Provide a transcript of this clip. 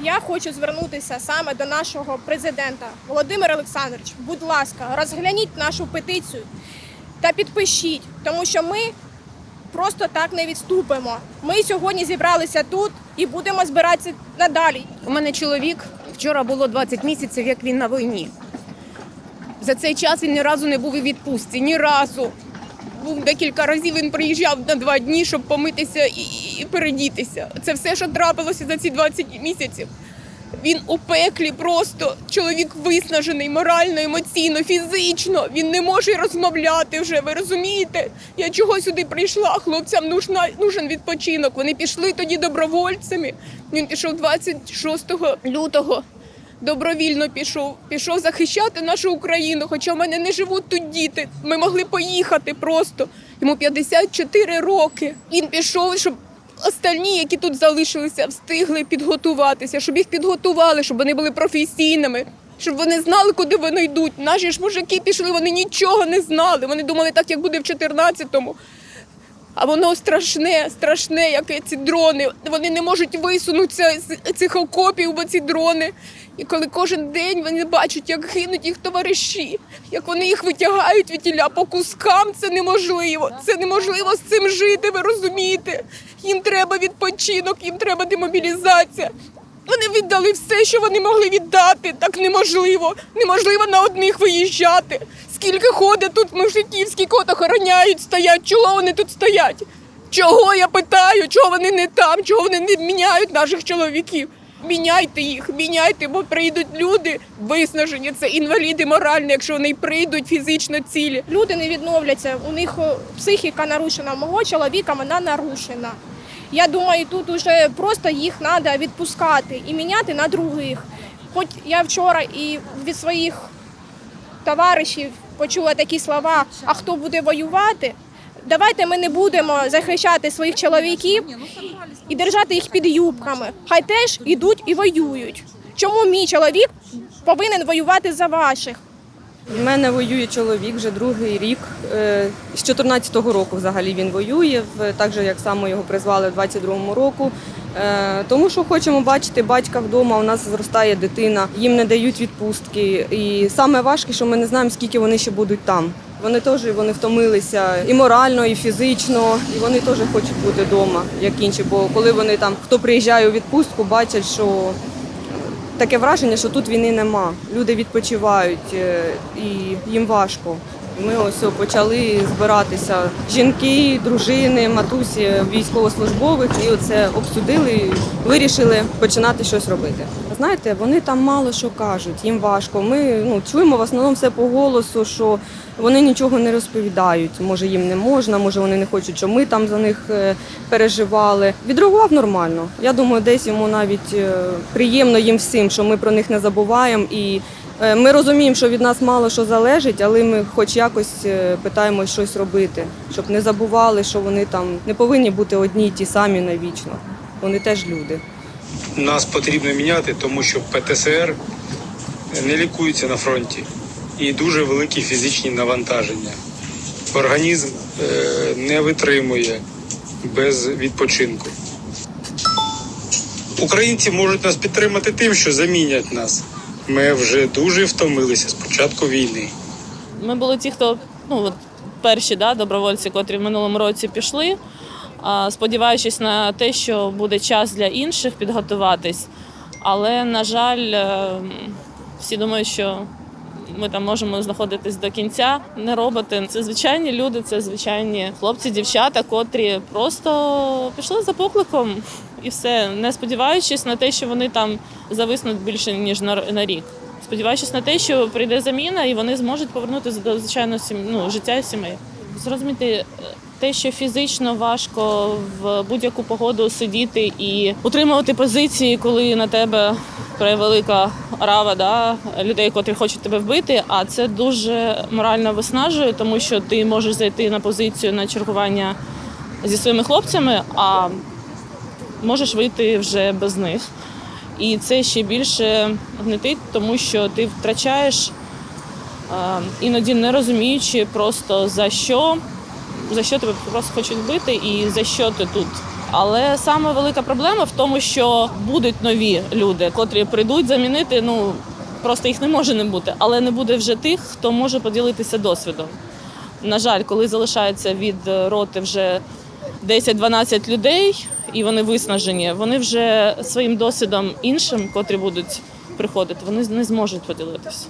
Я хочу звернутися саме до нашого президента Володимир Олександрович. Будь ласка, розгляніть нашу петицію та підпишіть, тому що ми просто так не відступимо. Ми сьогодні зібралися тут і будемо збиратися надалі. У мене чоловік вчора було 20 місяців, як він на війні. За цей час він ні разу не був у відпустці, ні разу. Був декілька разів, він приїжджав на два дні, щоб помитися і, передітися. Це все, що трапилося за ці 20 місяців. Він у пеклі просто чоловік виснажений морально, емоційно, фізично. Він не може розмовляти вже. Ви розумієте? Я чого сюди прийшла? Хлопцям нужна, нужен відпочинок. Вони пішли тоді добровольцями. Він пішов 26 лютого. Добровільно пішов, пішов захищати нашу Україну. Хоча в мене не живуть тут діти. Ми могли поїхати просто. Йому 54 роки. Він пішов, щоб остальні, які тут залишилися, встигли підготуватися, щоб їх підготували, щоб вони були професійними, щоб вони знали, куди вони йдуть. Наші ж мужики пішли, вони нічого не знали. Вони думали так, як буде в 14-му. А воно страшне, страшне, як ці дрони. Вони не можуть висунутися з цих окопів, бо ці дрони. І коли кожен день вони бачать, як гинуть їх товариші, як вони їх витягають від тіля по кускам, це неможливо. Це неможливо з цим жити, ви розумієте? Їм треба відпочинок, їм треба демобілізація. Вони віддали все, що вони могли віддати. Так неможливо. Неможливо на одних виїжджати. Скільки ходить тут мужиків, скільки от охороняють, стоять. Чого вони тут стоять? Чого я питаю? Чого вони не там? Чого вони не міняють наших чоловіків? Міняйте їх, міняйте, бо прийдуть люди виснажені. Це інваліди моральні, якщо вони прийдуть фізично цілі. Люди не відновляться, у них психіка нарушена. Мого чоловіка вона нарушена. Я думаю, тут уже просто їх треба відпускати і міняти на других. Хоч я вчора і від своїх товаришів почула такі слова: а хто буде воювати? Давайте ми не будемо захищати своїх чоловіків і держати їх під юбками. Хай теж ідуть і воюють. Чому мій чоловік повинен воювати за ваших? У мене воює чоловік вже другий рік. Е, З 14-го року взагалі він воює, так же як само його призвали в 22-му року. Е, Тому що хочемо бачити батька вдома. У нас зростає дитина, їм не дають відпустки. І саме важке, що ми не знаємо, скільки вони ще будуть там. Вони теж вони втомилися і морально, і фізично, і вони теж хочуть бути вдома, як інші. Бо коли вони там, хто приїжджає у відпустку, бачать, що таке враження, що тут війни нема. Люди відпочивають е, і їм важко. Ми ось почали збиратися жінки, дружини, матусі військовослужбових, і оце обсудили, вирішили починати щось робити. Знаєте, вони там мало що кажуть, їм важко. Ми ну, чуємо в основному все по голосу, що вони нічого не розповідають. Може, їм не можна, може вони не хочуть, щоб ми там за них е, переживали. Відреагував нормально. Я думаю, десь йому навіть е, приємно їм всім, що ми про них не забуваємо. І ми розуміємо, що від нас мало що залежить, але ми хоч якось е, питаємось щось робити, щоб не забували, що вони там не повинні бути одні й ті самі навічно. Вони теж люди. Нас потрібно міняти, тому що ПТСР не лікується на фронті і дуже великі фізичні навантаження. Організм е, не витримує без відпочинку. Українці можуть нас підтримати тим, що замінять нас. Ми вже дуже втомилися з початку війни. Ми були ті, хто ну от перші да, добровольці, котрі в минулому році пішли, сподіваючись на те, що буде час для інших підготуватись. Але, на жаль, е, всі думають, що ми там можемо знаходитись до кінця. Не роботи. Це звичайні люди, це звичайні хлопці, дівчата, котрі просто пішли за покликом і все, не сподіваючись на те, що вони там зависнуть більше ніж на, рік. Сподіваючись на те, що прийде заміна і вони зможуть повернутися до звичайного ну, життя сімей. Зрозуміти е, те, що фізично важко в будь-яку погоду сидіти і утримувати позиції, коли на тебе превелика рава да, людей, котрі хочуть тебе вбити. А це дуже морально виснажує, тому що ти можеш зайти на позицію на чергування зі своїми хлопцями. а можеш вийти вже без них. І це ще більше гнетить, тому що ти втрачаєш іноді не розуміючи просто за що, за що тебе просто хочуть бити і за що ти тут. Але саме велика проблема в тому, що будуть нові люди, котрі прийдуть замінити. Ну просто їх не може не бути, але не буде вже тих, хто може поділитися досвідом. На жаль, коли залишається від роти вже 10-12 людей, і вони виснажені, вони вже своїм досвідом іншим, котрі будуть приходити, вони не зможуть поділитися.